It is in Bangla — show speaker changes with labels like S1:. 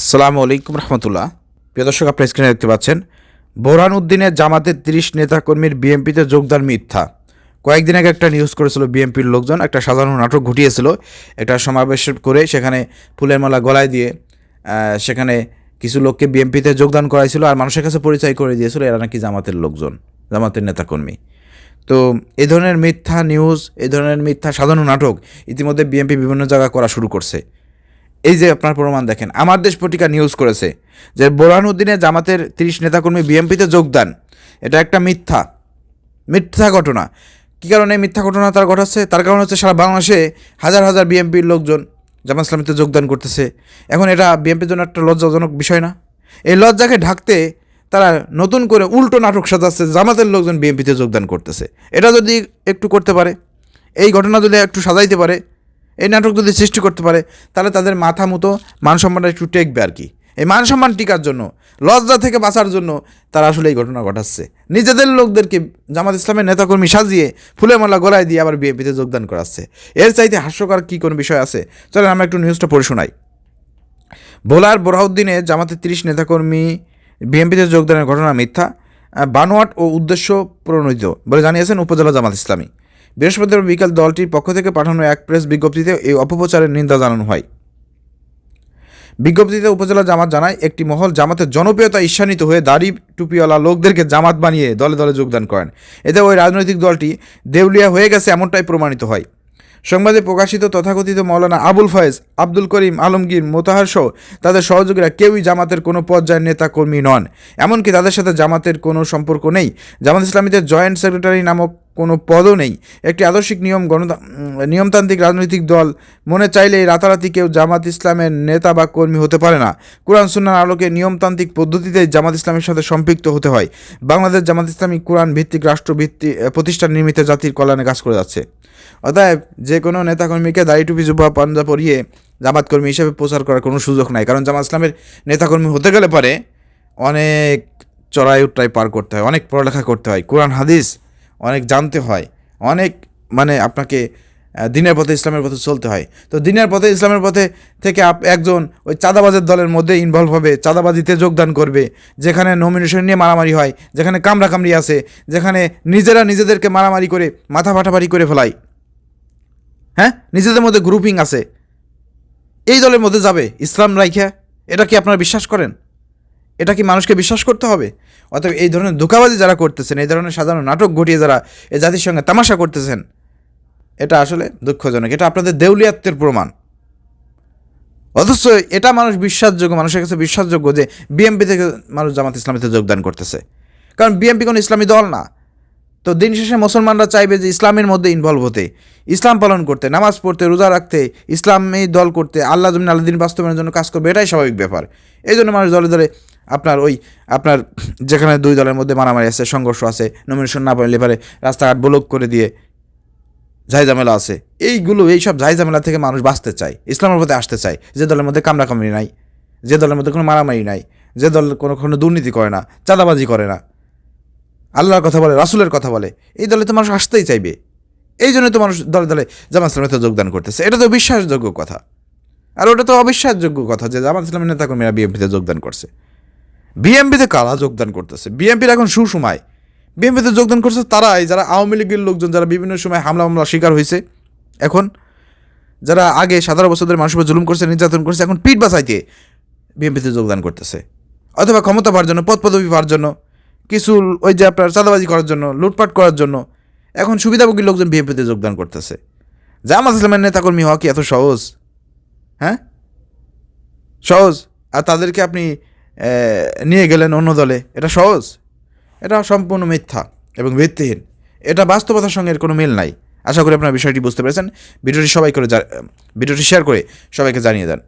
S1: আসসালামু আলাইকুম রহমতুল্লাহ। প্রিয় দর্শক, আপনার স্ক্রিনে দেখতে পাচ্ছেন, বোরহান উদ্দিনের জামাতের তিরিশ নেতাকর্মীর বিএনপিতে যোগদান মিথ্যা। কয়েকদিন আগে একটা নিউজ করেছিল বিএনপির লোকজন, একটা সাধারণ নাটক ঘটিয়েছিল। একটা সমাবেশ করে সেখানে ফুলের মালা গলায় দিয়ে সেখানে কিছু লোককে বিএনপিতে যোগদান করাইছিল আর মানুষের কাছে পরিচয় করে দিয়েছিল, এরা নাকি জামাতের লোকজন, জামাতের নেতাকর্মী। তো এ ধরনের মিথ্যা নিউজ এই ধরনের মিথ্যা সাধারণ নাটক ইতিমধ্যে বিএনপি বিভিন্ন জায়গায় করা শুরু করছে। এই যে আপনার প্রমাণ দেখেন, আমার দেশ পত্রিকা নিউজ করেছে যে বোরহানুদ্দিনের জামাতের তিরিশ নেতাকর্মী বিএনপিতে যোগদান। এটা একটা মিথ্যা মিথ্যা ঘটনা। কী কারণে মিথ্যা ঘটনা তার ঘটাচ্ছে? তার কারণ হচ্ছে সারা বাংলাদেশে হাজার হাজার বিএনপির লোকজন জামাত ইসলামীতে যোগদান করতেছে। এখন এটা বিএনপির জন্য একটা লজ্জাজনক বিষয় না? এই লজ্জাকে ঢাকতে তারা নতুন করে উল্টো নাটক সাজাচ্ছে, জামাতের লোকজন বিএনপিতে যোগদান করতেছে। এটা যদি একটু করতে পারে, এই ঘটনা যদি একটু সাজাইতে পারে এই নাটক যদি সৃষ্টি করতে পারে, তাহলে তাদের মাথা মতো মান সম্মানটা একটু টেকবে আর কি। এই মান সম্মান টিকার জন্য, লজ্জা থেকে বাঁচার জন্য তারা আসলে এই ঘটনা ঘটাচ্ছে। নিজেদের লোকদেরকে জামাত ইসলামের নেতাকর্মী সাজিয়ে ফুলে মালা গলায় দিয়ে আবার বিএনপিতে যোগদান করাচ্ছে। এর চাইতে হাস্যকর কী কোনো বিষয় আছে? চলেন আমরা একটু নিউজটা পড়ে শোনাই। ভোলার বোরহাউদ্দিনে জামাতের তিরিশ নেতাকর্মী বিএনপিতে যোগদানের ঘটনা মিথ্যা বানোয়াট ও উদ্দেশ্য প্রণোদিত বলে জানিয়েছেন উপজেলা জামাত ইসলামী। বৃহস্পতিবার বিকাল দলটির পক্ষ থেকে পাঠানো এক প্রেস বিজ্ঞপ্তিতে এই অপপ্রচারের নিন্দা জানানো হয়। বিজ্ঞপ্তিতে উপজেলা জামাত জানায়, একটি মহল জামাতের জনপ্রিয়তা ঈর্ষান্বিত হয়ে দাড়ি টুপিওয়ালা লোকদেরকে জামাত বানিয়ে দলে দলে যোগদান করেন। এতে ওই রাজনৈতিক দলটি দেউলিয়া হয়ে গেছে এমনটাই প্রমাণিত হয়। সংবাদে প্রকাশিত তথাকথিত মৌলানা আবুল ফয়েজ, আব্দুল করিম, আলমগীর, মোতাহার সহ তাদের সহযোগীরা কেউই জামাতের কোনো পর্যায়ের নেতা কর্মী নন। এমনকি তাদের সাথে জামাতের কোনো সম্পর্ক নেই। জামাত ইসলামীদের জয়েন্ট সেক্রেটারি নামক কোনো পদও নেই। একটি আদর্শিক নিয়ম গণতা নিয়মতান্ত্রিক রাজনৈতিক দল মনে চাইলেই রাতারাতি কেউ জামাত ইসলামের নেতা বা কর্মী হতে পারে না। কোরআন সুন্নার আলোকে নিয়মতান্ত্রিক পদ্ধতিতে জামাত ইসলামের সাথে সম্পৃক্ত হতে হয়। বাংলাদেশ জামাত ইসলামী কোরআন ভিত্তিক রাষ্ট্রভিত্তিক আহ, প্রতিষ্ঠান নির্মিত জাতির কল্যাণে কাজ করে যাচ্ছে। অতএব যে কোনো নেতাকর্মীকে দাড়ি টুপি জুবা পাঞ্জা পরিয়ে জামাত কর্মী হিসেবে প্রচার করার কোনো সুযোগ নাই। কারণ জামাত ইসলামের নেতাকর্মী হতে গেলে পরে অনেক চড়াই উট্টাই পার করতে হয় অনেক পড়ালেখা করতে হয়। কোরআন হাদিস অনেক জানতে হয়, অনেক মানে আপনাকে দিনের পথে ইসলামের পথে চলতে হয়। তো দিনের পথে, ইসলামের পথে থেকে আপ, একজন ওই চাঁদাবাজের দলের মধ্যে ইনভলভ হবে, চাঁদাবাজিতে যোগদান করবে, যেখানে নমিনেশন নিয়ে মারামারি হয়, যেখানে কামড়া কামড়ি আছে, যেখানে নিজেরা নিজেদেরকে মারামারি করে, মাথা ফাটাফাটি করে ফেলায়। হ্যাঁ? নিজেদের মধ্যে গ্রুপিং আছে। এই দলের মধ্যে যাবে, ইসলাম রাইখা, এটা কি আপনারা বিশ্বাস করেন? এটা কি মানুষকে বিশ্বাস করতে হবে? অতএব এই ধরনের ধোকাবাজি যারা করতেছেন, এই ধরনের সাধারণ নাটক ঘটিয়ে যারা এ জাতির সঙ্গে তামাশা করতেছেন, এটা আসলে দুঃখজনক। এটা আপনাদের দেউলিয়াত্বের প্রমাণ। অথচ এটা মানুষ বিশ্বাসযোগ্য, মানুষের কাছে বিশ্বাসযোগ্য যে বিএমপি থেকে মানুষ জামাত ইসলামীতে যোগদান করতেছে। কারণ বিএমপি কোনো ইসলামী দল না। তো দিন শেষে মুসলমানরা চাইবে যে ইসলামের মধ্যে ইনভলভ হতে, ইসলাম পালন করতে, নামাজ পড়তে, রোজা রাখতে, ইসলামী দল করতে, আল্লাহ জমিন আল্লাহ দিন বাস্তবায়নের জন্য কাজ করবে, এটাই স্বাভাবিক ব্যাপার। এই জন্য মানুষ দলে দলে আপনার ওই, আপনার যেখানে দুই দলের মধ্যে মারামারি আছে, সংঘর্ষ আছে নমিনেশন না পাইলে পারে রাস্তাঘাট ব্লক করে দিয়ে ঝাইঝামেলা আছে। এইগুলো, এইসব ঝাইঝামেলা থেকে মানুষ বাঁচতে চায়, ইসলামের পথে আসতে চায়। যে দলের মধ্যে কামড়াকামড়ি নাই, যে দলের মধ্যে কোনো মারামারি নাই, যে দল কোনো কোনো দুর্নীতি করে না, চাঁদাবাজি করে না, আল্লাহর কথা বলে, রাসুলের কথা বলে, এই দলে তো মানুষ আসতেই চাইবে। এই জন্য তো মানুষ দলে দলে জামাত ইসলামের যোগদান করতেছে। এটা তো বিশ্বাসযোগ্য কথা। আর ওটা তো অবিশ্বাসযোগ্য কথা যে জামাত ইসলামের নেতাকর্মীরা বিএনপিতে যোগদান করছে। বিএমপিতে কারা যোগদান করতেছে? বিএনপির এখন সুসময়। বিএনপিতে যোগদান করছে তারাই, যারা আওয়ামী লীগের লোকজন, যারা বিভিন্ন সময় হামলা মামলা শিকার হয়েছে। এখন যারা আগে সাধারণ বছরদের মানুষের জুলুম করছে, নির্যাতন করছে, এখন পিঠ বাঁচাইতে বিএনপিতে যোগদান করতেছে। অথবা ক্ষমতা পাওয়ার জন্য পদ পদবি পাওয়ার জন্য, কিছু ওই যে আপনার চাঁদাবাজি করার জন্য, লুটপাট করার জন্য, এখন সুবিধাভোগী লোকজন বিএনপিতে যোগদান করতেছে। জামাত ইসলামের নেতাকর্মী হওয়া কি এত সহজ? হ্যাঁ? সহজ। আর তাদেরকে আপনি নিয়ে গেলেন অন্য দলে। এটা সহজ। এটা সম্পূর্ণ মিথ্যা এবং ভিত্তিহীন। এটা বাস্তবতার সঙ্গে এর কোনো মিল নাই। আশা করি আপনারা বিষয়টি বুঝতে পেরেছেন। ভিডিওটি সবাই করে ভিডিওটি শেয়ার করে সবাইকে জানিয়ে দেন।